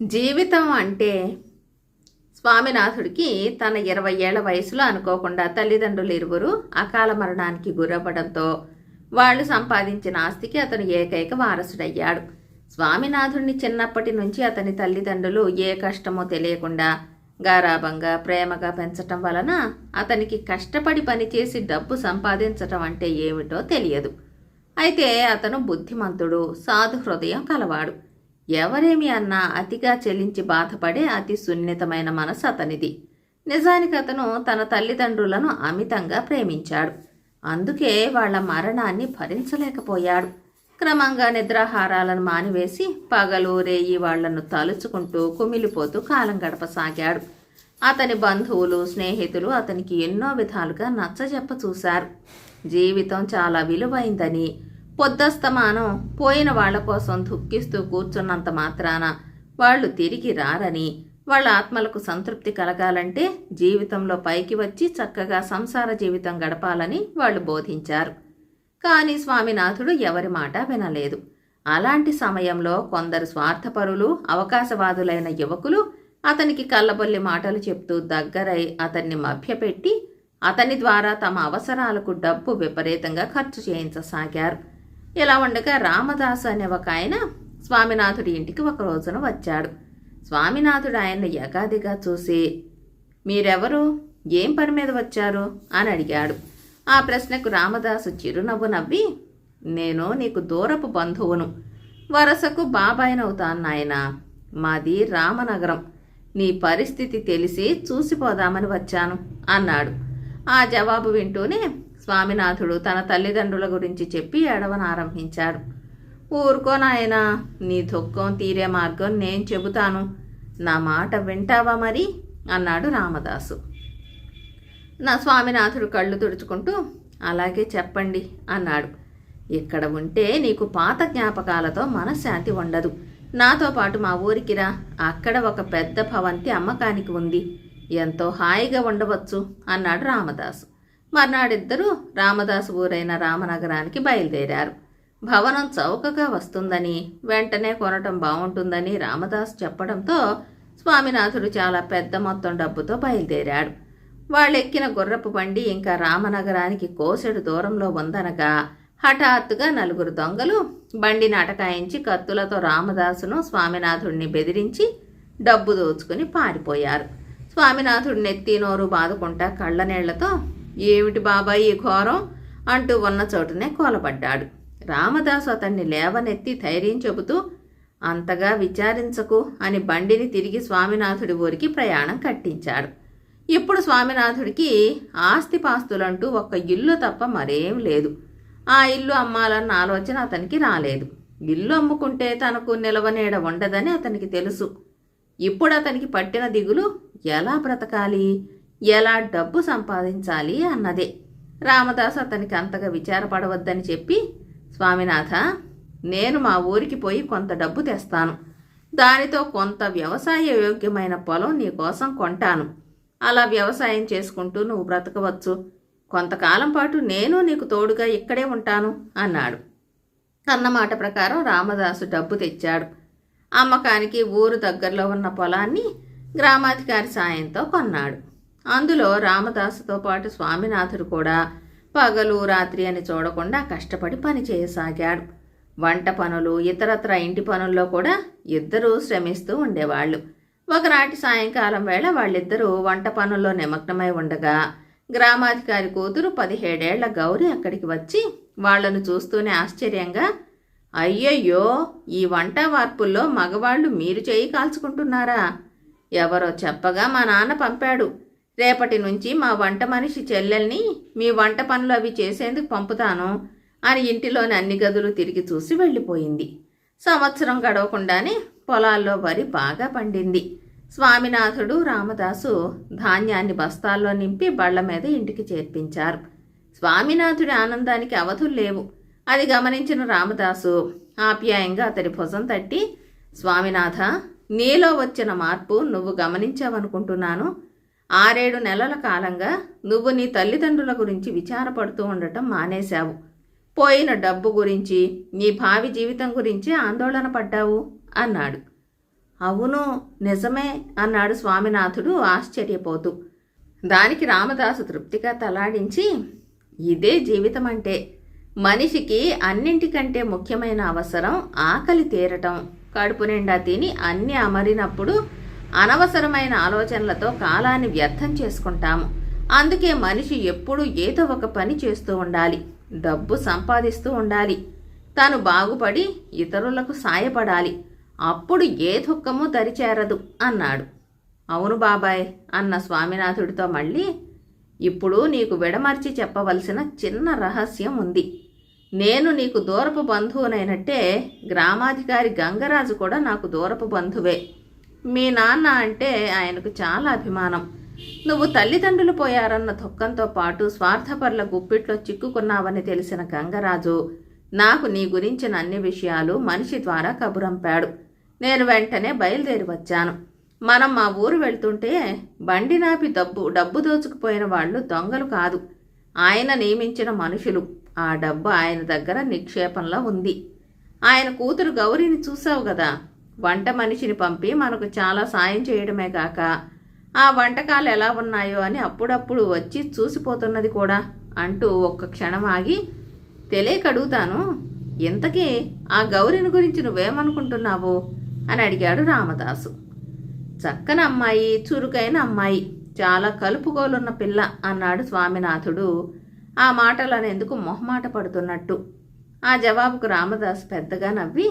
జీవితం అంటే స్వామినాథుడికి తన ఇరవై ఏళ్ళ వయసులో అనుకోకుండా తల్లిదండ్రులు ఇరువురు అకాల మరణానికి గురవ్వడంతో వాళ్ళు సంపాదించిన ఆస్తికి అతను ఏకైక వారసుడయ్యాడు. స్వామినాథుడిని చిన్నప్పటి నుంచి అతని తల్లిదండ్రులు ఏ కష్టమో తెలియకుండా గారాబంగా ప్రేమగా పెంచటం వలన అతనికి కష్టపడి పనిచేసి డబ్బు సంపాదించటం అంటే ఏమిటో తెలియదు. అయితే అతను బుద్ధిమంతుడు సాధు హృదయం కలవాడు. ఎవరేమి అన్నా అతిగా చెలించి బాధపడే అతి సున్నితమైన మనసు అతనిది. నిజానికి అతను తన తల్లిదండ్రులను అమితంగా ప్రేమించాడు. అందుకే వాళ్ళ మరణాన్ని భరించలేకపోయాడు. క్రమంగా నిద్రాహారాలను మానివేసి పగలు రేయి వాళ్ళను తలుచుకుంటూ కుమిలిపోతూ కాలం గడపసాగాడు. అతని బంధువులు స్నేహితులు అతనికి ఎన్నో విధాలుగా నచ్చజెప్ప చూశారు. జీవితం చాలా విలువైందని పొద్దస్తమానం పోయిన వాళ్ళ కోసం దుఃఖిస్తూ కూర్చున్నంత మాత్రాన వాళ్ళు తిరిగి రారని వాళ్ళ ఆత్మలకు సంతృప్తి కలగాలంటే జీవితంలో పైకి వచ్చి చక్కగా సంసార జీవితం గడపాలని వాళ్ళు బోధించారు. కానీ స్వామినాథుడు ఎవరి మాట వినలేదు. అలాంటి సమయంలో కొందరు స్వార్థపరులు అవకాశవాదులైన యువకులు అతనికి కళ్ళబొల్లి మాటలు చెప్తూ దగ్గరై అతన్ని మభ్యపెట్టి అతని ద్వారా తమ అవసరాలకు డబ్బు విపరీతంగా ఖర్చు చేయించసాగారు. ఇలా ఉండగా రామదాసు అనే ఒక ఆయన స్వామినాథుడి ఇంటికి ఒక రోజున వచ్చాడు. స్వామినాథుడు ఆయన్ని యగాదిగా చూసి మీరెవరు? ఏం పని మీద వచ్చారు? అని అడిగాడు. ఆ ప్రశ్నకు రామదాసు చిరునవ్వు నవ్వి నేను నీకు దూరపు బంధువును. వరసకు బాబాయినవుతాను నాయన. మాది రామనగరం. నీ పరిస్థితి తెలిసి చూసిపోదామని వచ్చాను అన్నాడు. ఆ జవాబు వింటూనే స్వామినాథుడు తన తల్లిదండ్రుల గురించి చెప్పి ఏడవనారంభించాడు ఊరుకో నాయనా నీ దుఃఖం తీరే మార్గం నేను చెబుతాను. నా మాట వింటావా మరి? అన్నాడు రామదాసు. నా స్వామినాథుడు కళ్ళు తుడుచుకుంటూ అలాగే చెప్పండి అన్నాడు. ఇక్కడ ఉంటే నీకు పాత జ్ఞాపకాలతో మనశ్శాంతి ఉండదు. నాతో పాటు మా ఊరికి రా. అక్కడ ఒక పెద్ద భవంతి అమ్మకానికి ఉంది. ఎంతో హాయిగా ఉండవచ్చు అన్నాడు రామదాసు. మర్నాడిద్దరూ రామదాసు ఊరైన రామనగరానికి బయలుదేరారు. భవనం చౌకగా వస్తుందని వెంటనే కొనటం బాగుంటుందని రామదాస్ చెప్పడంతో స్వామినాథుడు చాలా పెద్ద మొత్తం డబ్బుతో బయలుదేరాడు. వాళ్ళెక్కిన గుర్రపు బండి ఇంకా రామనగరానికి కోసెడు దూరంలో ఉందనగా హఠాత్తుగా నలుగురు దొంగలు బండిని అటకాయించి కత్తులతో రామదాసును స్వామినాథుడిని బెదిరించి డబ్బు దోచుకుని పారిపోయారు. స్వామినాథుడు నెత్తి నోరు బాదుకుంటా కళ్ళనీళ్ళతో ఏమిటి బాబాయ్ ఈ ఘోరం? అంటూ ఉన్న చోటునే కోలపడ్డాడు. రామదాసు అతన్ని లేవనెత్తి ధైర్యం చెబుతూ అంతగా విచారించకు అని బండిని తిరిగి స్వామినాథుడి ఊరికి ప్రయాణం కట్టించాడు. ఇప్పుడు స్వామినాథుడికి ఆస్తిపాస్తులంటూ ఒక్క ఇల్లు తప్ప మరేం లేదు. ఆ ఇల్లు అమ్మాలన్న ఆలోచన అతనికి రాలేదు. ఇల్లు అమ్ముకుంటే తనకు నిలవనీడ ఉండదని అతనికి తెలుసు. ఇప్పుడు అతనికి పట్టిన దిగులు ఎలా బ్రతకాలి? ఎలా డబ్బు సంపాదించాలి అన్నదే. రామదాస్ అతనికి అంతగా విచారపడవద్దని చెప్పి స్వామినాథ నేను మా ఊరికి పోయి కొంత డబ్బు తెస్తాను. దానితో కొంత వ్యవసాయ యోగ్యమైన పొలం నీ కోసం కొంటాను. అలా వ్యవసాయం చేసుకుంటూ నువ్వు బ్రతకవచ్చు. కొంతకాలం పాటు నేను నీకు తోడుగా ఇక్కడే ఉంటాను అన్నాడు. అన్నమాట ప్రకారం రామదాసు డబ్బు తెచ్చాడు. అమ్మకానికి ఊరు దగ్గరలో ఉన్న పొలాన్ని గ్రామాధికారి సాయంతో కొన్నాడు. అందులో రామదాసుతో పాటు స్వామినాథుడు కూడా పగలు రాత్రి అని చూడకుండా కష్టపడి పని చేయసాగాడు. వంట పనులు ఇతరత్ర ఇంటి పనుల్లో కూడా ఇద్దరూ శ్రమిస్తూ ఉండేవాళ్ళు. ఒకనాటి సాయంకాలం వేళ వాళ్ళిద్దరూ వంట పనుల్లో నిమగ్నమై ఉండగా గ్రామాధికారి కూతురు పదిహేడేళ్ళ గౌరి అక్కడికి వచ్చి వాళ్ళను చూస్తూనే ఆశ్చర్యంగా అయ్యయ్యో ఈ వంట వార్పుల్లో మగవాళ్ళు మీరు చేయి కాల్చుకుంటున్నారా? ఎవరో చెప్పగా మా నాన్న పంపాడు. రేపటి నుంచి మా వంట మనిషి చెల్లెల్ని మీ వంట పనులు అవి చేసేందుకు పంపుతాను అని ఇంటిలోని అన్ని గదులు తిరిగి చూసి వెళ్ళిపోయింది. సంవత్సరం గడవకుండానే పొలాల్లో వరి బాగా పండింది. స్వామినాథుడు రామదాసు ధాన్యాన్ని బస్తాల్లో నింపి బళ్ళ మీద ఇంటికి చేర్పించారు. స్వామినాథుడి ఆనందానికి అవధులు లేవు. అది గమనించిన రామదాసు ఆప్యాయంగా అతడి భుజం తట్టి స్వామినాథ నీలో వచ్చిన మార్పు నువ్వు గమనించావనుకుంటున్నాను. ఆరేడు నెలల కాలంగా నువ్వు నీ తల్లిదండ్రుల గురించి విచారపడుతూ ఉండటం మానేశావు. పోయిన డబ్బు గురించి నీ భావి జీవితం గురించి ఆందోళన పడ్డావు అన్నాడు. అవును నిజమే అన్నాడు స్వామినాథుడు ఆశ్చర్యపోతూ. దానికి రామదాసు తృప్తిగా తలాడించి ఇదే జీవితం అంటే మనిషికి అన్నింటికంటే ముఖ్యమైన అవసరం ఆకలి తీరటం. కడుపు నిండా తిని అన్ని అమరినప్పుడు అనవసరమైన ఆలోచనలతో కాలాన్ని వ్యర్థం చేసుకుంటాము. అందుకే మనిషి ఎప్పుడూ ఏదో ఒక పని చేస్తూ ఉండాలి. డబ్బు సంపాదిస్తూ ఉండాలి. తాను బాగుపడి ఇతరులకు సాయపడాలి. అప్పుడు ఏ దుఃఖము దరిచేరదు అన్నాడు. అవును బాబాయ్ అన్న స్వామినాథుడితో మళ్ళీ ఇప్పుడు నీకు విడమర్చి చెప్పవలసిన చిన్న రహస్యం ఉంది. నేను నీకు దూరపు బంధువునైనట్టే గ్రామాధికారి గంగరాజు కూడా నాకు దూరపు బంధువే. మీ నాన్న అంటే ఆయనకు చాలా అభిమానం. నువ్వు తల్లిదండ్రులు పోయారన్న దుఃఖంతో పాటు స్వార్థపరుల గుప్పిట్లో చిక్కుకున్నావని తెలిసిన గంగరాజు నాకు నీ గురించిన అన్ని విషయాలు మనిషి ద్వారా కబురంపాడు. నేను వెంటనే బయలుదేరి వచ్చాను. మనం మా ఊరు వెళ్తుంటే బండి నాపి డబ్బు డబ్బు దోచుకుపోయిన వాళ్ళు దొంగలు కాదు. ఆయన నియమించిన మనుషులు. ఆ డబ్బు ఆయన దగ్గర నిక్షేపంలో ఉంది. ఆయన కూతురు గౌరిని చూసావు కదా? వంట మనిషిని పంపి మనకు చాలా సాయం చేయడమే కాక ఆ వంటకాలు ఎలా ఉన్నాయో అని అప్పుడప్పుడు వచ్చి చూసిపోతున్నది కూడా అంటూ ఒక్క క్షణం ఆగి తెలియక అడుగుతాను ఇంతకీ ఆ గౌరిని గురించి నువ్వేమనుకుంటున్నావు? అని అడిగాడు రామదాసు. చక్కని అమ్మాయి చురుకైన అమ్మాయి చాలా కలుపుకోలున్న పిల్ల అన్నాడు స్వామినాథుడు. ఆ మాటలనేందుకు మొహమాట పడుతున్నట్టు? ఆ జవాబుకు రామదాసు పెద్దగా నవ్వి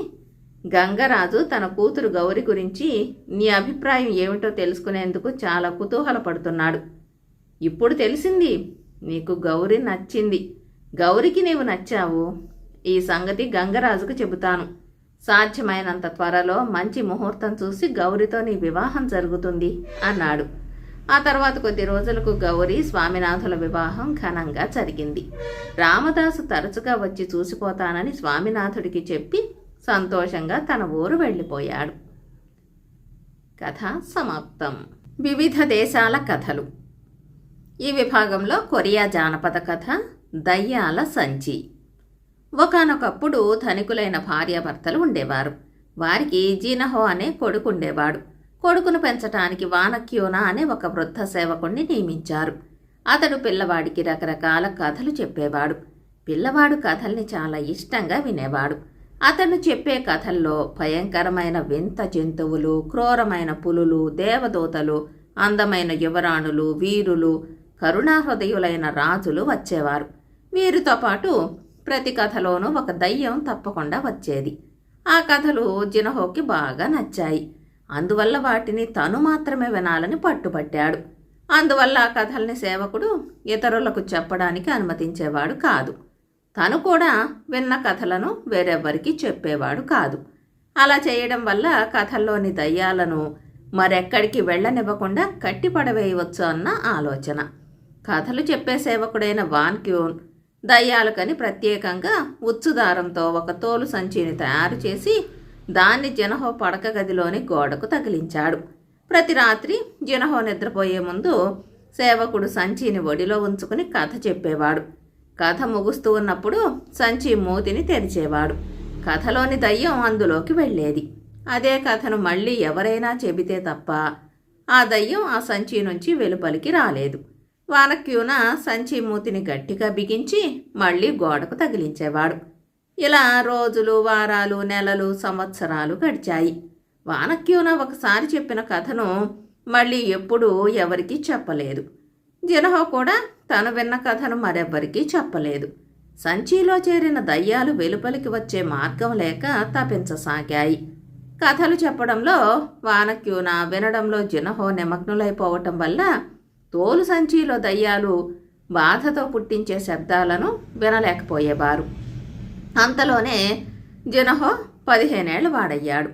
గంగరాజు తన కూతురు గౌరి గురించి నీ అభిప్రాయం ఏమిటో తెలుసుకునేందుకు చాలా కుతూహలపడుతున్నాడు. ఇప్పుడు తెలిసింది నీకు గౌరి నచ్చింది. గౌరికి నీవు నచ్చావు. ఈ సంగతి గంగరాజుకు చెబుతాను. సాధ్యమైనంత త్వరలో మంచి ముహూర్తం చూసి గౌరితో నీ వివాహం జరుగుతుంది అన్నాడు. ఆ తర్వాత కొద్ది రోజులకు గౌరి స్వామినాథుల వివాహం ఘనంగా జరిగింది. రామదాసు తరచుగా వచ్చి చూసిపోతానని స్వామినాథుడికి చెప్పి సంతోషంగా తన ఊరు వెళ్ళిపోయాడు. కథ సమాప్తం. వివిధ దేశాల కథలు. ఈ విభాగంలో కొరియా జానపద కథ దయ్యాల సంచి. ఒకనొకప్పుడు ధనికులైన భార్యాభర్తలు ఉండేవారు. వారికి జీనహో అనే కొడుకు ఉండేవాడు. కొడుకును పెంచటానికి వానక్యూన అనే ఒక వృద్ధ సేవకుణ్ణి నియమించారు. అతడు పిల్లవాడికి రకరకాల కథలు చెప్పేవాడు. పిల్లవాడు కథల్ని చాలా ఇష్టంగా వినేవాడు. అతను చెప్పే కథల్లో భయంకరమైన వింత జంతువులు క్రూరమైన పులులు దేవదూతలు అందమైన యువరాణులు వీరులు కరుణాహృదయులైన రాజులు వచ్చేవారు. వీరితో పాటు ప్రతి కథలోనూ ఒక దయ్యం తప్పకుండా వచ్చేది. ఆ కథలు జినహోకి బాగా నచ్చాయి. అందువల్ల వాటిని తను మాత్రమే వినాలని పట్టుపట్టాడు అందువల్ల ఆ కథల్ని సేవకుడు ఇతరులకు చెప్పడానికి అనుమతించేవాడు కాదు. తను కూడా విన్న కథలను వేరెవ్వరికి చెప్పేవాడు కాదు. అలా చేయడం వల్ల కథల్లోని దయ్యాలను మరెక్కడికి వెళ్ళనివ్వకుండా కట్టిపడవేయవచ్చు అన్న ఆలోచన. కథలు చెప్పే సేవకుడైన వాన్ క్యూన్ దయ్యాలకని ప్రత్యేకంగా ఉచ్చుదారంతో ఒక తోలు సంచిని తయారు చేసి దాన్ని జనహో పడక గదిలోని గోడకు తగిలించాడు. ప్రతి రాత్రి జనహో నిద్రపోయే ముందు సేవకుడు సంచిని ఒడిలో ఉంచుకుని కథ చెప్పేవాడు. కథ ముగుస్తూ ఉన్నప్పుడు సంచి మూతిని తెరిచేవాడు. కథలోని దయ్యం అందులోకి వెళ్ళేది. అదే కథను మళ్ళీ ఎవరైనా చెబితే తప్ప ఆ దయ్యం ఆ సంచి నుంచి వెలుపలికి రాలేదు. వానక్యూన సంచి మూతిని గట్టిగా బిగించి మళ్ళీ గోడకు తగిలించేవాడు. ఇలా రోజులు వారాలు నెలలు సంవత్సరాలు గడిచాయి. వానక్యూన ఒకసారి చెప్పిన కథను మళ్ళీ ఎప్పుడూ ఎవరికీ చెప్పలేదు. జనహో కూడా తను విన్న కథను మరెవ్వరికీ చెప్పలేదు. సంచిలో చేరిన దయ్యాలు వెలుపలికి వచ్చే మార్గం లేక తపించసాగాయి. కథలు చెప్పడంలో వానక్యూన వినడంలో జనహో నిమగ్నులైపోవటం వల్ల తోలు సంచిలో దయ్యాలు బాధతో పుట్టించే శబ్దాలను వినలేకపోయేవారు. అంతలోనే జనహో పదిహేనేళ్ళ వాడయ్యాడు.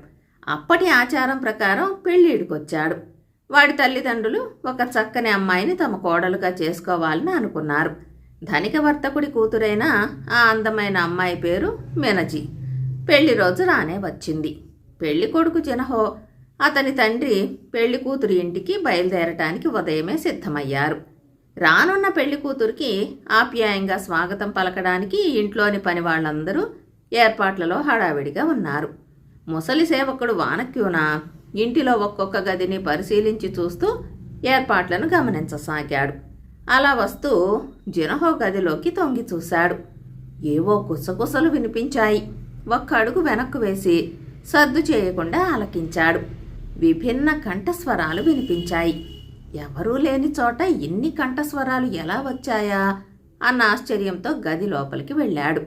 అప్పటి ఆచారం ప్రకారం పెళ్ళిడికొచ్చాడు. వాడి తల్లిదండ్రులు ఒక చక్కని అమ్మాయిని తమ కోడలుగా చేసుకోవాలని అనుకున్నారు. ధనిక వర్తకుడి కూతురైన ఆ అందమైన అమ్మాయి పేరు మెనజీ. పెళ్ళి రోజు రానే వచ్చింది. పెళ్ళి కొడుకు జనహో అతని తండ్రి పెళ్ళి కూతురి ఇంటికి బయలుదేరటానికి ఉదయమే సిద్ధమయ్యారు. రానున్న పెళ్ళి కూతురికి ఆప్యాయంగా స్వాగతం పలకడానికి ఇంట్లోని పని వాళ్ళందరూ ఏర్పాట్లలో హడావిడిగా ఉన్నారు. ముసలి సేవకుడు వానక్యూనా ఇంటిలో ఒక్కొక్క గదిని పరిశీలించి చూస్తూ ఏర్పాట్లను గమనించసాగాడు. అలా వస్తూ జినహో గదిలోకి తొంగి చూశాడు. ఏవో గుసగుసలు వినిపించాయి. ఒక్క అడుగు వెనక్కు వేసి సర్దు చేయకుండా ఆలకించాడు. విభిన్న కంఠస్వరాలు వినిపించాయి. ఎవరూ లేని చోట ఇన్ని కంఠస్వరాలు ఎలా వచ్చాయా? అన్న ఆశ్చర్యంతో గది లోపలికి వెళ్ళాడు.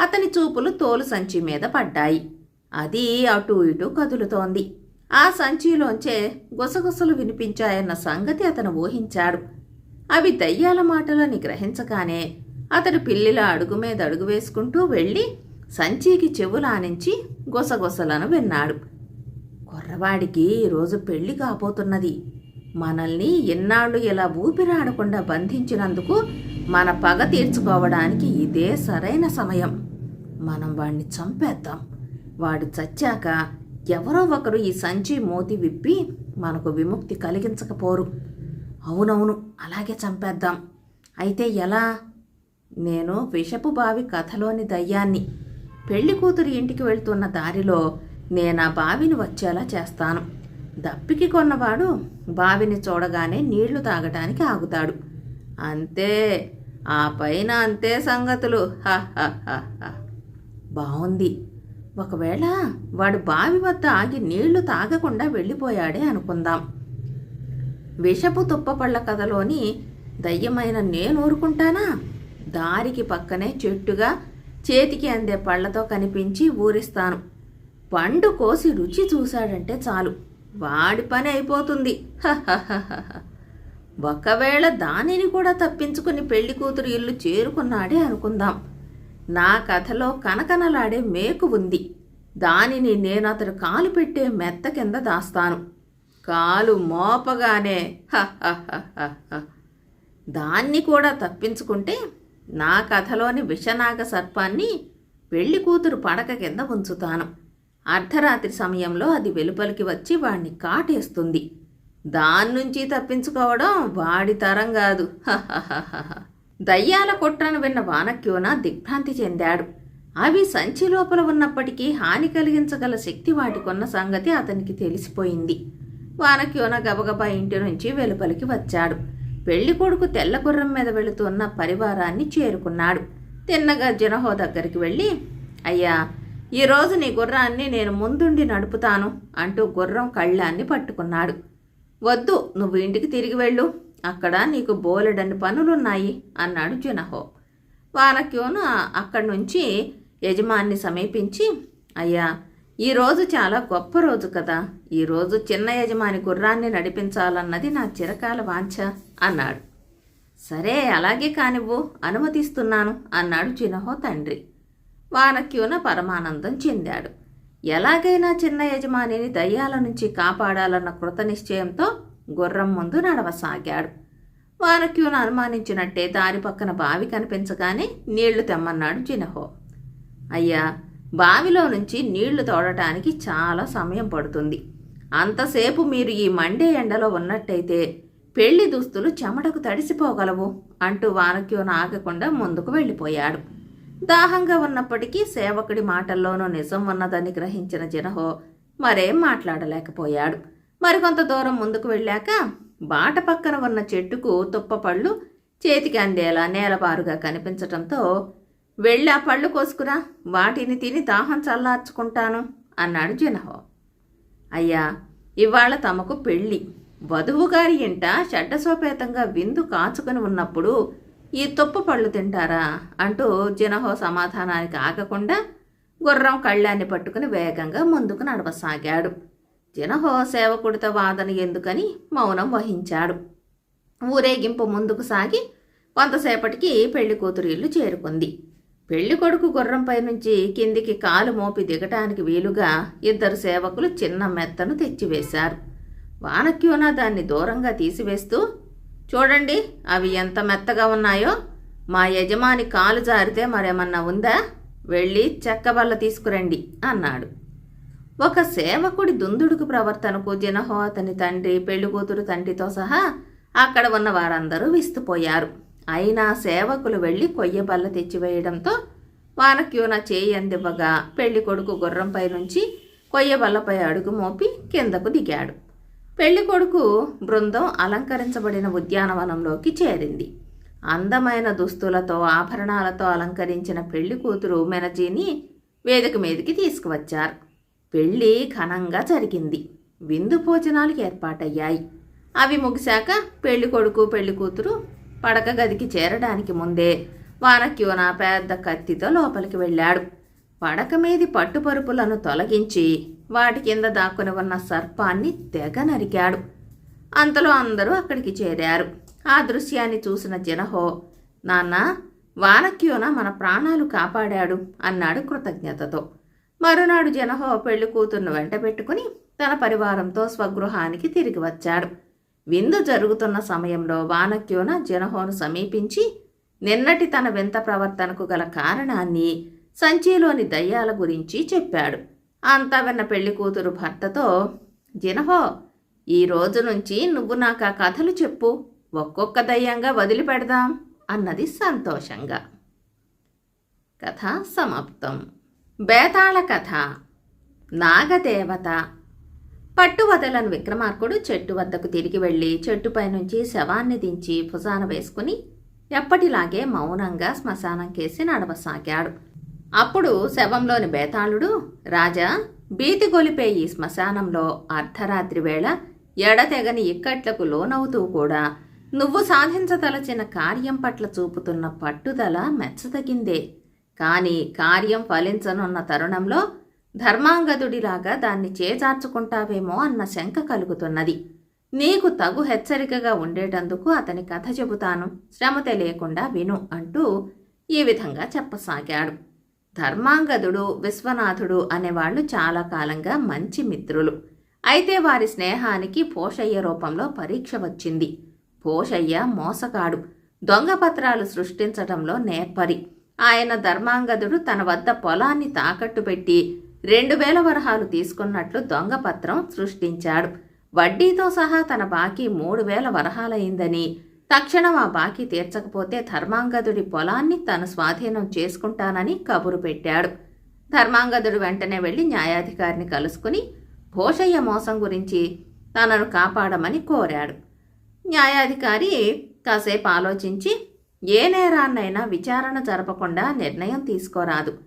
అతని చూపులు తోలు సంచి మీద పడ్డాయి. అది అటూ ఇటూ కదులుతోంది. ఆ సంచిలోంచే గుసగుసలు వినిపించాయన్న సంగతి అతను ఊహించాడు. అవి దయ్యాల మాటలని గ్రహించగానే అతడు పిల్లిల అడుగు మీద అడుగు వేసుకుంటూ వెళ్ళి సంచికి చెవులానించి గుసగుసలను విన్నాడు. కుర్రవాడికి ఈరోజు పెళ్ళి కాబోతున్నది. మనల్ని ఎన్నాళ్ళు ఇలా ఊపిరాడకుండా బంధించినందుకు మన పగ తీర్చుకోవడానికి ఇదే సరైన సమయం. మనం వాణ్ణి చంపేద్దాం. వాడు చచ్చాక ఎవరో ఒకరు ఈ సంచి మోతి విప్పి మనకు విముక్తి కలిగించకపోరు. అవునవును అలాగే చంపేద్దాం. అయితే ఎలా? నేను విషపు బావి కథలోని దయ్యాన్ని. పెళ్ళి కూతురు ఇంటికి వెళ్తున్న దారిలో నేను ఆ బావిని వచ్చేలా చేస్తాను. దప్పికి కొన్నవాడు బావిని చూడగానే నీళ్ళు తాగటానికి ఆగుతాడు. అంతే ఆ పైన అంతే సంగతులు. హా హ. బాగుంది ఒకవేళ వాడు బావి వద్ద ఆగి నీళ్ళు తాగకుండా వెళ్ళిపోయాడే అనుకుందాం. విషపు తుప్పపళ్ళ కథలోని దయ్యమైన నేను ఊరుకుంటానా? దారికి పక్కనే చెట్టుగా చేతికి అందే పళ్ళతో కనిపించి ఊరిస్తాను. పండు కోసి రుచి చూశాడంటే చాలు. వాడి పని అయిపోతుంది. ఒకవేళ దానిని కూడా తప్పించుకుని పెళ్ళి కూతురు ఇల్లు చేరుకున్నాడే అనుకుందాం. నా కథలో కనకనలాడే మేకు ఉంది. దానిని నేను అతడు కాలు పెట్టే మెత్త కింద దాస్తాను. కాలు మోపగానే దాన్ని కూడా తప్పించుకుంటే నా కథలోని విషనాగ సర్పాన్ని పెళ్ళి కూతురు పడక కింద ఉంచుతాను. అర్ధరాత్రి సమయంలో అది వెలుపలికి వచ్చి వాణ్ణి కాటేస్తుంది. దాని నుంచి తప్పించుకోవడం వాడి తరం కాదు. హహహహహ. దయ్యాల కుట్రను విన్న వానక్యోన దిగ్భ్రాంతి చెందాడు. అవి సంచి లోపల ఉన్నప్పటికీ హాని కలిగించగల శక్తి వాటికున్న సంగతి అతనికి తెలిసిపోయింది. వానక్యోన గబగబా ఇంటి నుంచి వెలుపలికి వచ్చాడు. పెళ్ళి కొడుకు తెల్ల గుర్రం మీద వెళుతున్న పరివారాన్ని చేరుకున్నాడు. తిన్నగా జనహో దగ్గరికి వెళ్ళి అయ్యా ఈరోజు నీ గుర్రాన్ని నేను ముందుండి నడుపుతాను అంటూ గుర్రం కళ్ళాన్ని పట్టుకున్నాడు. వద్దు నువ్వు ఇంటికి తిరిగి వెళ్ళు. అక్కడ నీకు బోలెడన్ని పనులున్నాయి అన్నాడు జునహో. వానక్యోను అక్కడి నుంచి యజమాన్ని సమీపించి అయ్యా ఈరోజు చాలా గొప్ప రోజు కదా. ఈరోజు చిన్న యజమాని గుర్రాన్ని నడిపించాలన్నది నా చిరకాల వాంఛ అన్నాడు. సరే అలాగే కానివ్వు అనుమతిస్తున్నాను అన్నాడు చినహో తండ్రి. వానక్యూన పరమానందం చెందాడు. ఎలాగైనా చిన్న యజమానిని దయ్యాల నుంచి కాపాడాలన్న కృత నిశ్చయంతో గుర్రం ముందు నడవసాగాడు. వానక్యూను అనుమానించినట్టే దారి పక్కన బావి కనిపించగానే నీళ్ళు తెమ్మన్నాడు జినహో. అయ్యా బావిలో నుంచి నీళ్ళు తోడటానికి చాలా సమయం పడుతుంది. అంతసేపు మీరు ఈ మండే ఎండలో ఉన్నట్టయితే పెళ్ళి దుస్తులు చెమటకు తడిసిపోగలవు అంటూ వానక్యూను ఆగకుండా ముందుకు వెళ్ళిపోయాడు. దాహంగా ఉన్నప్పటికీ సేవకుడి మాటల్లోనూ నిజం ఉన్నదని గ్రహించిన జనహో మరేం మాట్లాడలేకపోయాడు. మరికొంత దూరం ముందుకు వెళ్ళాక బాట పక్కన ఉన్న చెట్టుకు తుప్పపళ్ళు చేతికి అందేలా నేలబారుగా కనిపించటంతో వెళ్ళా పళ్ళు కోసుకురా వాటిని తిని దాహం చల్లార్చుకుంటాను అన్నాడు జనహో. అయ్యా ఇవాళ తమకు పెళ్ళి. వధువు గారి ఇంట షడ్డసోపేతంగా విందు కాచుకుని ఉన్నప్పుడు ఈ తుప్ప పళ్ళు తింటారా అంటూ జనహో సమాధానానికి ఆగకుండా గుర్రం కళ్ళాన్ని పట్టుకుని వేగంగా ముందుకు నడవసాగాడు. జనహో సేవకుడితో వాదన ఎందుకని మౌనం వహించాడు. ఊరేగింపు ముందుకు సాగి కొంతసేపటికి పెళ్ళి కూతురు ఇల్లు చేరుకుంది. పెళ్ళి కొడుకు గుర్రంపై నుంచి కిందికి కాలు మోపి దిగటానికి వీలుగా ఇద్దరు సేవకులు చిన్న మెత్తను తెచ్చివేశారు. వానక్యూన దాన్ని దూరంగా తీసివేస్తూ చూడండి అవి ఎంత మెత్తగా ఉన్నాయో. మా యజమాని కాలు జారితే మరేమన్నా ఉందా? వెళ్ళి చెక్కబల్ల తీసుకురండి అన్నాడు. ఒక సేవకుడి దుందుడుకు ప్రవర్తనకు జనహో అతని తండ్రి పెళ్ళికూతురు తండ్రితో సహా అక్కడ ఉన్న వారందరూ విస్తుపోయారు. అయినా సేవకులు వెళ్ళి కొయ్య బల్ల తెచ్చివేయడంతో వానక్యూన చేయి అందివ్వగా పెళ్ళి కొడుకు గుర్రంపై నుంచి కొయ్య బల్లపై అడుగు మోపి కిందకు దిగాడు. పెళ్ళి కొడుకు బృందం అలంకరించబడిన ఉద్యానవనంలోకి చేరింది. అందమైన దుస్తులతో ఆభరణాలతో అలంకరించిన పెళ్ళి కూతురు మెనజీని వేదిక మీదకి తీసుకువచ్చారు. పెళ్ళి ఘనంగా జరిగింది. విందు భోజనాలు ఏర్పాటయ్యాయి. అవి ముగిశాక పెళ్ళి కొడుకు పెళ్ళి కూతురు పడక గదికి చేరడానికి ముందే వానక్యున పెద్ద కత్తితో లోపలికి వెళ్ళాడు. పడక మీది పట్టుపరుపులను తొలగించి వాటి కింద దాక్కుని ఉన్న సర్పాన్ని తెగ నరికాడు. అంతలో అందరూ అక్కడికి చేరారు. ఆ దృశ్యాన్ని చూసిన జనహో నాన్న వానక్యూన మన ప్రాణాలు కాపాడాడు అన్నాడు కృతజ్ఞతతో. మరునాడు జనహో పెళ్ళి కూతుర్ను వెంట పెట్టుకుని తన పరివారంతో స్వగృహానికి తిరిగి వచ్చాడు. విందు జరుగుతున్న సమయంలో వానక్యోన జనహోను సమీపించి నిన్నటి తన వింత ప్రవర్తనకు గల కారణాన్ని సంచిలోని దయ్యాల గురించి చెప్పాడు. అంతా విన్న పెళ్ళి కూతురు భర్తతో జినహో ఈ రోజు నుంచి నువ్వు నాకు ఆ కథలు చెప్పు. ఒక్కొక్క దయ్యంగా వదిలిపెడదాం అన్నది సంతోషంగా. కథ సమాప్తం. బేతాళ కథ నాగదేవత. పట్టువదలని విక్రమార్కుడు చెట్టు వద్దకు తిరిగి వెళ్ళి చెట్టుపై నుంచి శవాన్ని దించి భుజాన వేసుకుని ఎప్పటిలాగే మౌనంగా శ్మశానం కేసి నడవసాగాడు. అప్పుడు శవంలోని బేతాళుడు రాజా భీతి గొలిపే ఈ శ్మశానంలో అర్ధరాత్రి వేళ ఎడతెగని ఇక్కట్లకు లోనవుతూ కూడా నువ్వు సాధించదలచిన కార్యం పట్ల చూపుతున్న పట్టుదల మెచ్చదగిందే. కానీ కార్యం ఫలించనున్న తరుణంలో ధర్మాంగదుడిలాగా దాన్ని చేజార్చుకుంటావేమో అన్న శంక కలుగుతున్నది. నీకు తగు హెచ్చరికగా ఉండేటందుకు అతని కథ చెబుతాను. శ్రమ తెలియకుండా విను అంటూ ఈ విధంగా చెప్పసాగాడు. ధర్మాంగదుడు విశ్వనాథుడు అనేవాళ్ళు చాలా కాలంగా మంచి మిత్రులు. అయితే వారి స్నేహానికి పోషయ్య రూపంలో పరీక్ష వచ్చింది. పోషయ్య మోసగాడు. దొంగ పత్రాలు సృష్టించటంలో నేర్పరి. ఆయన ధర్మాంగదుడు తన వద్ద పొలాన్ని తాకట్టు పెట్టి రెండు వేల వరహాలు తీసుకున్నట్లు దొంగపత్రం సృష్టించాడు. వడ్డీతో సహా తన బాకీ మూడు వేల వరహాలైందని. తక్షణం ఆ బాకీ తీర్చకపోతే ధర్మాంగదుడి పొలాన్ని తను స్వాధీనం చేసుకుంటానని కబురు పెట్టాడు. ధర్మాంగదుడు వెంటనే వెళ్ళి న్యాయాధికారిని కలుసుకుని భోషయ్య మోసం గురించి తనను కాపాడమని కోరాడు. న్యాయాధికారి కాసేపు ఆలోచించి ఏ నేరాన్నైనా విచారణ జరపకుండా నిర్ణయం తీసుకోరాదు.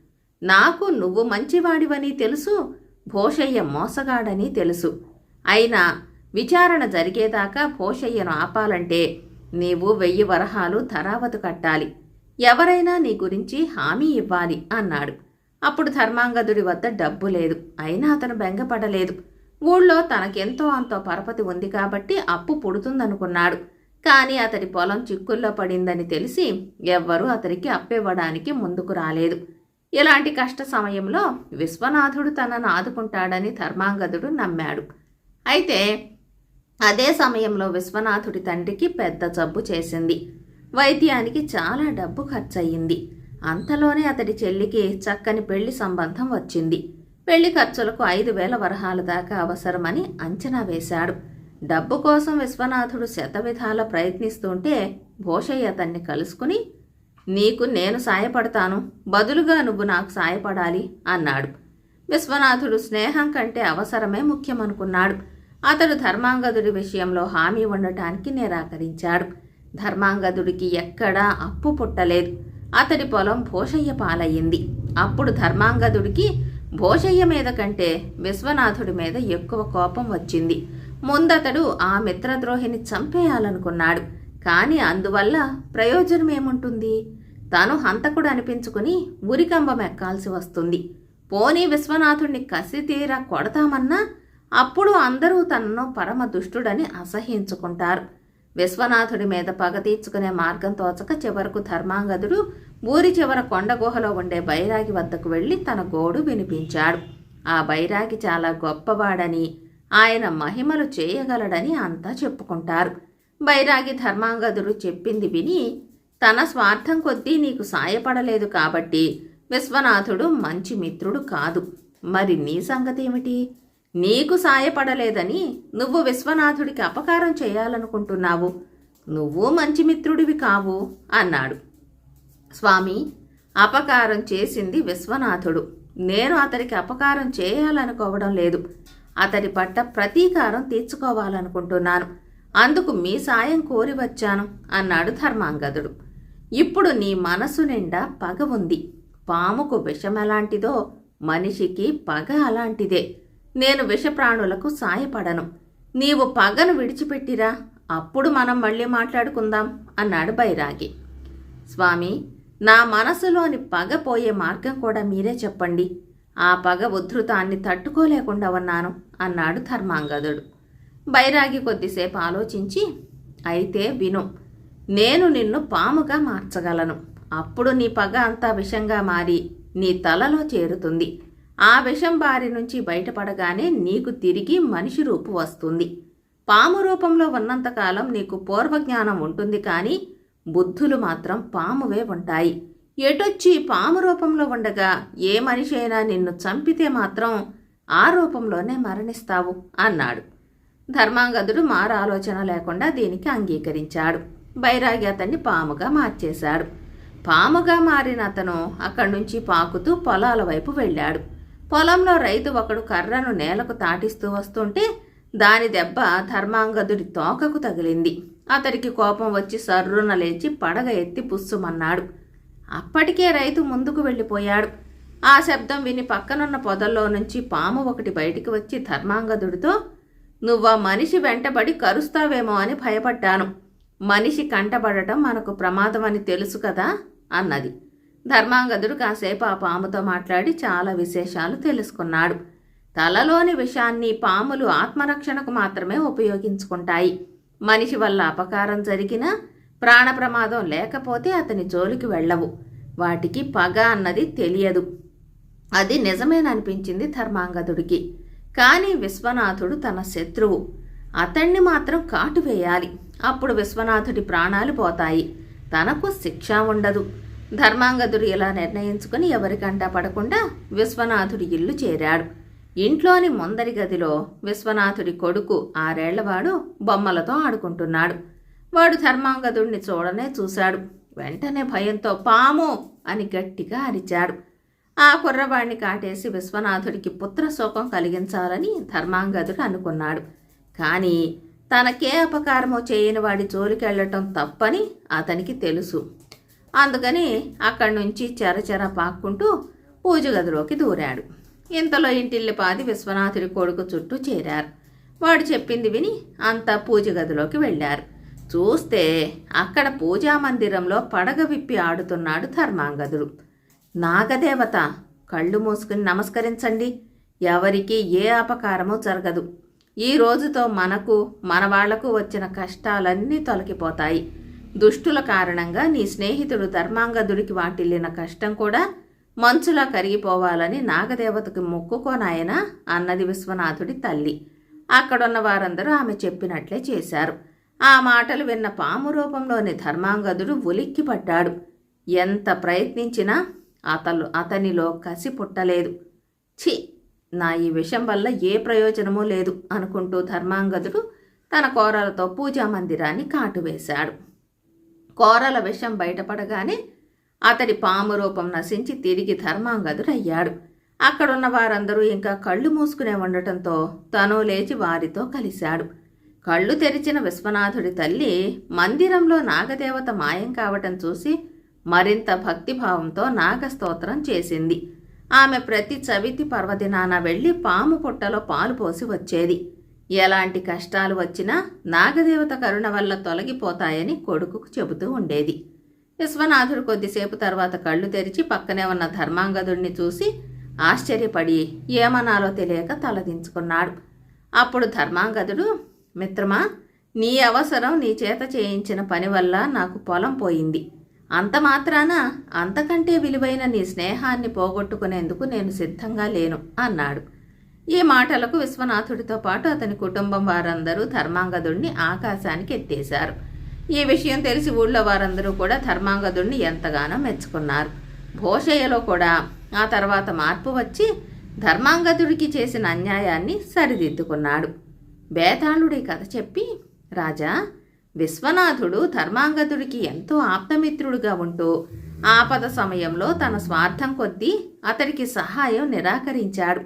నాకు నువ్వు మంచివాడివని తెలుసు భోషయ్య మోసగాడని తెలుసు. అయినా విచారణ జరిగేదాకా భోషయ్యను ఆపాలంటే నీవు వెయ్యి వరహాలు ధరావతు కట్టాలి. ఎవరైనా నీ గురించి హామీ ఇవ్వాలి అన్నాడు. అప్పుడు ధర్మాంగదుడి వద్ద డబ్బు లేదు. అయినా అతను బెంగపడలేదు. ఊళ్ళో తనకెంతో అంతో పరపతి ఉంది కాబట్టి అప్పు పుడుతుందనుకున్నాడు. కానీ అతడి పొలం చిక్కుల్లో పడిందని తెలిసి ఎవ్వరూ అతనికి అప్పివ్వడానికి ముందుకు రాలేదు. ఇలాంటి కష్ట సమయంలో విశ్వనాథుడు తనను ఆదుకుంటాడని ధర్మాంగదుడు నమ్మాడు. అయితే అదే సమయంలో విశ్వనాథుడి తండ్రికి పెద్ద జబ్బు చేసింది. వైద్యానికి చాలా డబ్బు ఖర్చయింది. అంతలోనే అతడి చెల్లికి చక్కని పెళ్ళి సంబంధం వచ్చింది. పెళ్ళి ఖర్చులకు ఐదు వేల వరహాల దాకా అవసరమని అంచనా వేశాడు. డబ్బు కోసం విశ్వనాథుడు శతవిధాల ప్రయత్నిస్తుంటే భోషయ్య అతన్ని కలుసుకుని నీకు నేను సాయపడతాను. బదులుగా నువ్వు నాకు సాయపడాలి అన్నాడు. విశ్వనాథుడు స్నేహం కంటే అవసరమే ముఖ్యమనుకున్నాడు. అతడు ధర్మాంగదుడి విషయంలో హామీ ఉండటానికి నిరాకరించాడు. ధర్మాంగదుడికి ఎక్కడా అప్పు పుట్టలేదు. అతడి పొలం భోషయ్య పాలయ్యింది. అప్పుడు ధర్మాంగదుడికి భోషయ్య మీద కంటే విశ్వనాథుడి మీద ఎక్కువ కోపం వచ్చింది. ముందతడు ఆ మిత్రద్రోహిని చంపేయాలనుకున్నాడు. కానీ అందువల్ల ప్రయోజనమేముంటుంది? తను హంతకుడు అనిపించుకుని ఉరికంబం ఎక్కాల్సి వస్తుంది. పోనీ విశ్వనాథుణ్ణి కసి తీరా కొడతామన్నా అప్పుడు అందరూ తనను పరమ దుష్టుడని అసహించుకుంటారు విశ్వనాథుడి మీద పగ తీర్చుకునే మార్గం తోచక చివరకు ధర్మాంగదుడు ఊరి చివర కొండ గుహలో ఉండే బైరాగి వద్దకు వెళ్ళి తన గోడు వినిపించాడు. ఆ బైరాగి చాలా గొప్పవాడని ఆయన మహిమలు చేయగలడని అంతా చెప్పుకుంటారు. బైరాగి ధర్మాంగదుడు చెప్పింది విని తన స్వార్థం కొద్దీ నీకు సాయపడలేదు కాబట్టి విశ్వనాథుడు మంచి మిత్రుడు కాదు. మరి నీ సంగతేమిటి? నీకు సాయపడలేదని నువ్వు విశ్వనాథుడికి అపకారం చేయాలనుకుంటున్నావు. నువ్వు మంచి మిత్రుడివి కావు అన్నాడు. స్వామి అపకారం చేసింది విశ్వనాథుడు. నేను అతడికి అపకారం చేయాలనుకోవడం లేదు. అతడి పట్ల ప్రతీకారం తీర్చుకోవాలనుకుంటున్నాను. అందుకు మీ సాయం కోరి వచ్చాను అన్నాడు ధర్మాంగదుడు. ఇప్పుడు నీ మనసు నిండా పగ ఉంది. పాముకు విషం ఎలాంటిదో మనిషికి పగ అలాంటిదే. నేను విషప్రాణులకు సాయపడను. నీవు పగను విడిచిపెట్టిరా అప్పుడు మనం మళ్ళీ మాట్లాడుకుందాం అన్నాడు బైరాగి. స్వామి నా మనసులోని పగ పోయే మార్గం కూడా మీరే చెప్పండి. ఆ పగ ఉద్ధృతాన్ని తట్టుకోలేకుండా ఉన్నాను అన్నాడు ధర్మాంగదుడు. బైరాగి కొద్దిసేపు ఆలోచించి అయితే విను నేను నిన్ను పాముగా మార్చగలను. అప్పుడు నీ పగ అంతా విషంగా మారి నీ తలలో చేరుతుంది. ఆ విషం బారి నుంచి బయటపడగానే నీకు తిరిగి మనిషి రూపు వస్తుంది. పాము రూపంలో ఉన్నంతకాలం నీకు పూర్వజ్ఞానం ఉంటుంది కానీ బుద్ధులు మాత్రం పామువే ఉంటాయి. ఎటొచ్చి పాము రూపంలో ఉండగా ఏ మనిషి అయినా నిన్ను చంపితే మాత్రం ఆ రూపంలోనే మరణిస్తావు అన్నాడు. ధర్మాంగదుడు మార ఆలోచన లేకుండా దీనికి అంగీకరించాడు. బైరాగి అతన్ని పాముగా మార్చేశాడు. పాముగా మారిన అతను అక్కడి నుంచి పాకుతూ పొలాల వైపు వెళ్ళాడు. పొలంలో రైతు ఒకడు కర్రను నేలకు తాటిస్తూ వస్తుంటే దాని దెబ్బ ధర్మాంగదుడి తోకకు తగిలింది. అతడికి కోపం వచ్చి సర్రున లేచి పడగ ఎత్తి పుస్సుమన్నాడు. అప్పటికే రైతు ముందుకు వెళ్ళిపోయాడు. ఆ శబ్దం విని పక్కనున్న పొదల్లో నుంచి పాము ఒకటి బయటికి వచ్చి ధర్మాంగదుడితో నువ్వా మనిషి వెంటబడి కరుస్తావేమో అని భయపడ్డాను. మనిషి కంటబడటం మనకు ప్రమాదమని తెలుసు కదా అన్నది. ధర్మాంగదుడు కాసేపు ఆ పాముతో మాట్లాడి చాలా విశేషాలు తెలుసుకున్నాడు. తలలోని విషాన్ని పాములు ఆత్మరక్షణకు మాత్రమే ఉపయోగించుకుంటాయి. మనిషి వల్ల అపకారం జరిగినా ప్రాణ ప్రమాదం లేకపోతే అతని జోలికి వెళ్ళవు. వాటికి పగ అన్నది తెలియదు. అది నిజమేననిపించింది ధర్మాంగదుడికి. కానీ విశ్వనాథుడు తన శత్రువు. అతన్ని మాత్రం కాటు వేయాలి. అప్పుడు విశ్వనాథుడి ప్రాణాలు పోతాయి. తనకు శిక్ష ఉండదు. ధర్మాంగదుడు ఇలా నిర్ణయించుకుని ఎవరికంటా పడకుండా విశ్వనాథుడి ఇల్లు చేరాడు. ఇంట్లోని ముందరి గదిలో విశ్వనాథుడి కొడుకు ఆరేళ్ళవాడు బొమ్మలతో ఆడుకుంటున్నాడు. వాడు ధర్మాంగదుడిని చూడనే చూశాడు. వెంటనే భయంతో పాము! అని గట్టిగా అరిచాడు. ఆ కుర్రవాణ్ణి కాటేసి విశ్వనాథుడికి పుత్రశోకం కలిగించాలని ధర్మాంగదుడు అనుకున్నాడు. కానీ తనకే అపకారమో చేయని వాడి జోలికెళ్ళటం తప్పని అతనికి తెలుసు. అందుకని అక్కడి నుంచి చెరచెర పాక్కుంటూ పూజ గదిలోకి దూరాడు. ఇంతలో ఇంటిల్లిపాది విశ్వనాథుడి కొడుకు చుట్టూ చేరారు. వాడు చెప్పింది విని అంతా పూజ గదిలోకి వెళ్ళారు. చూస్తే అక్కడ పూజా మందిరంలో పడగ విప్పి ఆడుతున్నాడు ధర్మాంగదుడు. నాగదేవత కళ్ళు మూసుకుని నమస్కరించండి. ఎవరికి ఏ అపకారము జరగదు. ఈ రోజుతో మనకు మన వాళ్ళకు వచ్చిన కష్టాలన్నీ తొలగిపోతాయి. దుష్టుల కారణంగా నీ స్నేహితుడు ధర్మాంగదుడికి వాటిల్లిన కష్టం కూడా మంచులా కరిగిపోవాలని నాగదేవతకు మొక్కుకోనాయన అన్నది విశ్వనాథుడి తల్లి. అక్కడున్న వారందరూ ఆమె చెప్పినట్లే చేశారు. ఆ మాటలు విన్న పాము రూపంలోని ధర్మాంగదుడు ఉలిక్కి పడ్డాడు ఎంత ప్రయత్నించినా అతలు అతనిలో కసి పుట్టలేదు. ఛీ! నా ఈ విషం వల్ల ఏ ప్రయోజనమూ లేదు అనుకుంటూ ధర్మాంగదుడు తన కోరలతో పూజా మందిరాన్ని కాటువేశాడు. కోరల విషం బయటపడగానే అతడి పాము రూపం నశించి తిరిగి ధర్మాంగదుడయ్యాడు. అక్కడున్న వారందరూ ఇంకా కళ్ళు మూసుకునే ఉండటంతో తను లేచి వారితో కలిశాడు. కళ్ళు తెరిచిన విశ్వనాథుడి తల్లి మందిరంలో నాగదేవత మాయం కావటం చూసి మరింత భక్తిభావంతో నాగస్తోత్రం చేసింది. ఆమె ప్రతి చవితి పర్వదినాన వెళ్ళి పాము పుట్టలో పాలు పోసి వచ్చేది. ఎలాంటి కష్టాలు వచ్చినా నాగదేవత కరుణ వల్ల తొలగిపోతాయని కొడుకుకు చెబుతూ ఉండేది. విశ్వనాథుడు కొద్దిసేపు తర్వాత కళ్ళు తెరిచి పక్కనే ఉన్న ధర్మాంగదుడిని చూసి ఆశ్చర్యపడి ఏమనాలో తెలియక తలదించుకున్నాడు. అప్పుడు ధర్మాంగదుడు మిత్రమా నీ అవసరం నీ చేత చేయించిన పని వల్ల నాకు పొలం పోయింది. అంత మాత్రాన అంతకంటే విలువైన నీ స్నేహాన్ని పోగొట్టుకునేందుకు నేను సిద్ధంగా లేను అన్నాడు. ఈ మాటలకు విశ్వనాథుడితో పాటు అతని కుటుంబం వారందరూ ధర్మాంగదుణ్ణి ఆకాశానికి ఎత్తేశారు. ఈ విషయం తెలిసి ఊళ్ళో వారందరూ కూడా ధర్మాంగదుణ్ణి ఎంతగానో మెచ్చుకున్నారు. భోషయ్యలో కూడా ఆ తర్వాత మార్పు వచ్చి ధర్మాంగదుడికి చేసిన అన్యాయాన్ని సరిదిద్దుకున్నాడు. బేతాళుడి కథ చెప్పి రాజా విశ్వనాథుడు ధర్మాంగదుడికి ఎంతో ఆప్తమిత్రుడుగా ఉంటూ ఆపద సమయంలో తన స్వార్థం కొద్దీ అతడికి సహాయం నిరాకరించాడు.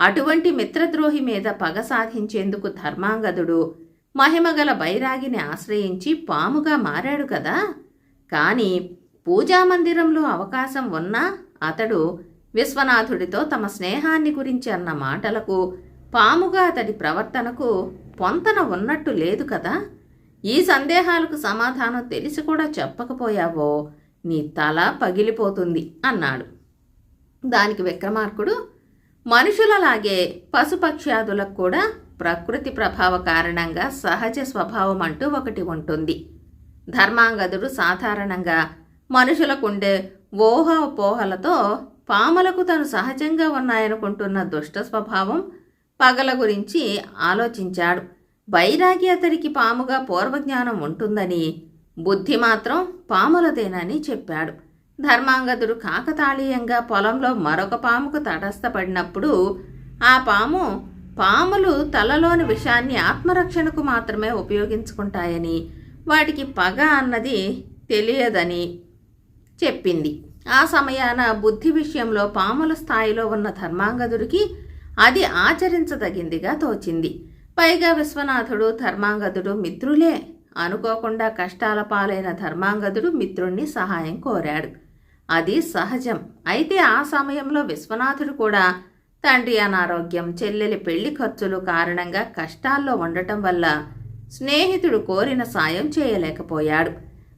అటువంటి మిత్రద్రోహి మీద పగ సాధించేందుకు ధర్మాంగదుడు మహిమగల బైరాగిని ఆశ్రయించి పాముగా మారాడు కదా. కానీ పూజామందిరంలో అవకాశం ఉన్నా అతడు విశ్వనాథుడితో తమ స్నేహాన్ని గురించి అన్న మాటలకు పాముగా అతడి ప్రవర్తనకు పొంతన ఉన్నట్టు లేదు కదా. ఈ సందేహాలకు సమాధానం తెలిసి కూడా చెప్పకపోయావో నీ తల పగిలిపోతుంది అన్నాడు. దానికి విక్రమార్కుడు మనుషులలాగే పశుపక్ష్యాదులకు కూడా ప్రకృతి ప్రభావ కారణంగా సహజ స్వభావం అంటూ ఒకటి ఉంటుంది. ధర్మాంగదుడు సాధారణంగా మనుషులకుండే ఊహాపోహలతో పాములకు తను సహజంగా ఉన్నాయనుకుంటున్న దుష్ట స్వభావం పగల గురించి ఆలోచించాడు. బైరాగి అతడికి పాముగా పూర్వజ్ఞానం ఉంటుందని బుద్ధి మాత్రం పాములదేనని చెప్పాడు. ధర్మాంగదుడు కాకతాళీయంగా పొలంలో మరొక పాముకు తటస్థపడినప్పుడు ఆ పాము పాములు తలలోని విషాన్ని ఆత్మరక్షణకు మాత్రమే ఉపయోగించుకుంటాయని వాటికి పగ అన్నది తెలియదని చెప్పింది. ఆ సమయాన బుద్ధి విషయంలో పాముల స్థాయిలో ఉన్న ధర్మాంగదుడికి అది ఆచరించదగిందిగా తోచింది. పైగా విశ్వనాథుడు ధర్మాంగదుడు మిత్రులే. అనుకోకుండా కష్టాల పాలైన ధర్మాంగదుడు మిత్రుణ్ణి సహాయం కోరాడు. అది సహజం. అయితే ఆ సమయంలో విశ్వనాథుడు కూడా తండ్రి అనారోగ్యం చెల్లెలి పెళ్ళి ఖర్చులు కారణంగా కష్టాల్లో ఉండటం వల్ల స్నేహితుడు కోరిన సాయం చేయలేకపోయాడు.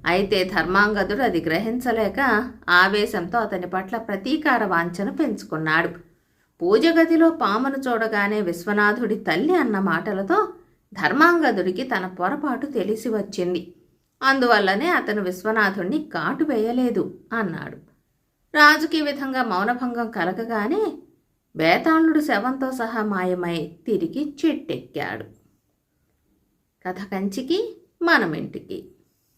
అయితే ధర్మాంగదుడు అది గ్రహించలేక ఆవేశంతో అతని పట్ల ప్రతీకార వాంఛను పెంచుకున్నాడు. పూజగదిలో పామును చూడగానే విశ్వనాథుడి తల్లి అన్న మాటలతో ధర్మాంగదుడికి తన పొరపాటు తెలిసి వచ్చింది. అందువల్లనే అతను విశ్వనాథుణ్ణి కాటు వేయలేదు అన్నాడు. రాజుకి విధంగా మౌనభంగం కలగగానే బేతాళుడు శవంతో సహా మాయమై తిరిగి చెట్టెక్కాడు. కథ కంచికి మనమింటికి.